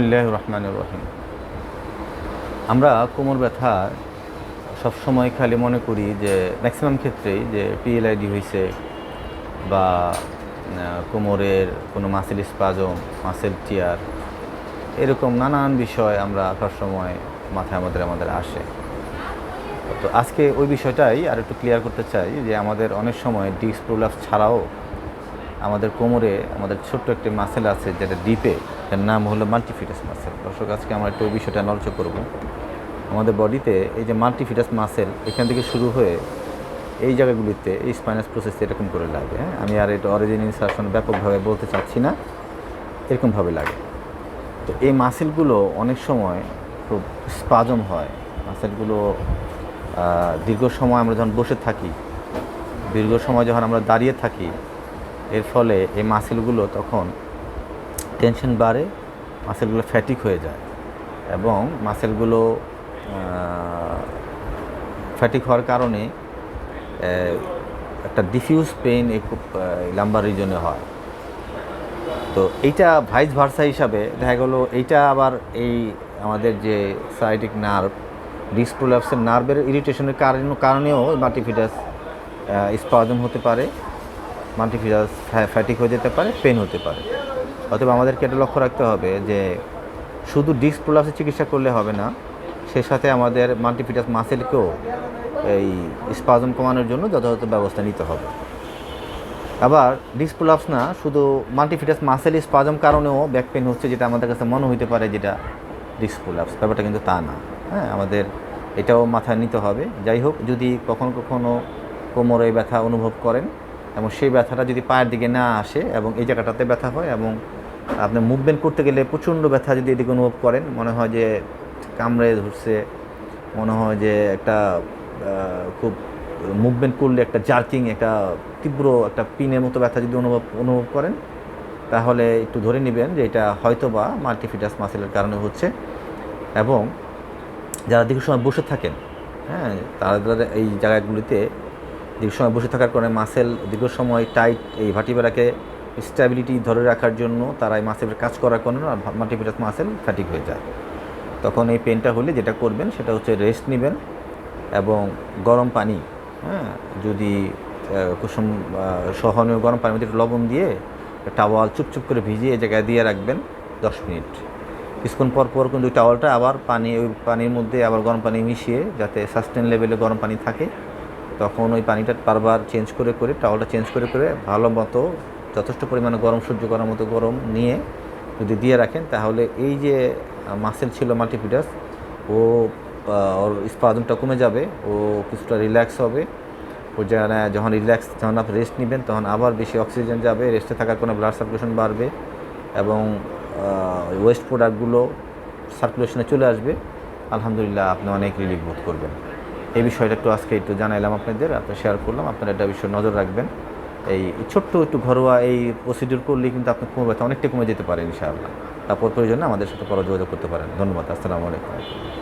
বিসমুল্লাহ রহমান রহিম আমরা কোমর ব্যথা সবসময় খালি মনে করি যে ম্যাক্সিমাম ক্ষেত্রেই যে পিএলআইডি হয়েছে বা কোমরের কোনো মাসেল স্পাজম মাসেল টিয়ার এরকম নানান বিষয় আমরা সবসময় মাথায় আমাদের আমাদের আসে। তো আজকে ওই বিষয়টাই আর একটু ক্লিয়ার করতে চাই যে, আমাদের অনেক সময় ডিস্ক প্রোলাপস ছাড়াও আমাদের কোমরে আমাদের ছোট্ট একটি মাসেল আছে যেটা ডিপে এর নাম হলো মাল্টিফিটাস মাসেল দর্শক, আজকে আমরা একটু বিষয়টা আলোচনা করব। আমাদের বডিতে এই যে মাল্টিফিটাস মাসেল এখান থেকে শুরু হয়ে এই জায়গাগুলিতে এই স্পাইনাস প্রসেস এরকম করে লাগে হ্যাঁ? আমি আর এটা অরিজিন ইনসারশন ব্যাপকভাবে বলতে চাচ্ছি না, এরকমভাবে লাগে। তো এই মাসেলগুলো অনেক সময় খুব স্পাজম হয়। মাসেলগুলো দীর্ঘ সময় আমরা যখন বসে থাকি, দীর্ঘ সময় যখন আমরা দাঁড়িয়ে থাকি, এর ফলে এই মাসেলগুলো তখন টেনশন বাড়ে, মাসেলগুলো ফ্যাটিক হয়ে যায় এবং মাসেলগুলো ফ্যাটিক হওয়ার কারণে একটা ডিফিউজ পেইন খুব লাম্বার রিজনে হয়। তো এইটা ভাইস ভার্সা হিসাবে দেখা গেলো, এইটা আবার এই আমাদের যে সাইটিক নার্ভ ডিসপ্রোলাপসের নার্ভের ইরিটেশনের কারণ, কারণেও মাল্টিফিটাস স্পাজম হতে পারে মাল্টিফিটাস ফ্যাটিক হয়ে যেতে পারে পেন হতে পারে। অতএব আমাদেরকে এটা লক্ষ্য রাখতে হবে যে শুধু ডিস্ক প্রোলাপসের চিকিৎসা করলে হবে না, সে সাথে আমাদের মাল্টিফিটাস মাসেলকেও এই স্পাজম কমানোর জন্য যথাযথ ব্যবস্থা নিতে হবে। আবার ডিসপ্লাপস না, শুধু মাল্টিফিটাস মাসেল স্পাজম কারণেও ব্যাক পেন হচ্ছে যেটা আমাদের কাছে মনে হইতে পারে যেটা ডিসপ্লাপস ব্যাপারটা কিন্তু তা না। হ্যাঁ আমাদের এটাও মাথায় নিতে হবে। যাই হোক, যদি কখনো কখনো কোমরে ব্যথা অনুভব করেন, এবং সেই ব্যথাটা যদি পায়ের দিকে না আসে, এবং এই জায়গাটাতে ব্যথা হয়, এবং আপনি মুভমেন্ট করতে গেলে প্রচণ্ড ব্যথা যদি এদিকে অনুভব করেন, মনে হয় যে কামড়ে ধরছে, মনে হয় যে একটা খুব মুভমেন্ট করলে একটা জার্কিং, একটা তীব্র একটা পিনের মতো ব্যথা যদি অনুভব অনুভব করেন, তাহলে একটু ধরে নেবেন যে এটা হয়তো বা মাল্টিফিটাস মাসেলের কারণে হচ্ছে। এবং যারা দীর্ঘ সময় বসে থাকেন হ্যাঁ তারা তাদের এই জায়গাগুলিতে দীর্ঘ সময় বসে থাকার কারণে মাসেল দীর্ঘ সময় টাইট এই ভাটিবেলাকে স্ট্যাবিলিটি ধরে রাখার জন্য তারা এই মাসেলের কাজ করার কারণে মাল্টিফিটাস মাসেল ফ্যাটিক হয়ে যায়। তখন এই পেনটা হলে যেটা করবেন সেটা হচ্ছে রেস্ট নেবেন এবং গরম পানি হ্যাঁ যদি কুসুম সহনীয় গরম পানির মধ্যে একটু লবণ দিয়ে টাওয়াল চুপচুপ করে ভিজিয়ে জায়গায় দিয়ে রাখবেন দশ মিনিট। কিছুক্ষণ পর পর কিন্তু টাওয়ালটা আবার পানি, ওই পানির মধ্যে আবার গরম পানি মিশিয়ে যাতে সাস্টেন লেভেলে গরম পানি থাকে, তখন ওই পানিটা বারবার চেঞ্জ করে করে টাওয়ালটা চেঞ্জ করে করে ভালো মতো যথেষ্ট পরিমাণে গরম সহ্য করার মতো গরম নিয়ে যদি দিয়ে রাখেন, তাহলে এই যে মাসেল ছিল মাল্টিপিটাস ও ওর স্পাদনটা কমে যাবে, ও কিছুটা রিল্যাক্স হবে। ও যেখানে যখন রিল্যাক্স যখন আপনি রেস্ট নেবেন, তখন আবার বেশি অক্সিজেন যাবে রেস্টে থাকার কোনো ব্লাড সার্কুলেশন বাড়বে এবং ওয়েস্ট প্রোডাক্টগুলো সার্কুলেশনে চলে আসবে। আলহামদুলিল্লাহ, আপনি অনেক রিলিফ বোধ করবেন। এই বিষয়টা একটু আজকে একটু জানাইলাম আপনাদের আপনি শেয়ার করলাম। আপনারা এটা বিষয়ে নজর রাখবেন। এই ছোট্ট একটু ঘরোয়া এই প্রসিডিউর করলে কিন্তু আপনি কোমর ব্যথা অনেকটা কমে যেতে পারেন ইনশাআল্লাহ। তারপর প্রয়োজনে আমাদের সাথে পরে যোগাযোগ করতে পারেন। ধন্যবাদ। আসসালামু আলাইকুম।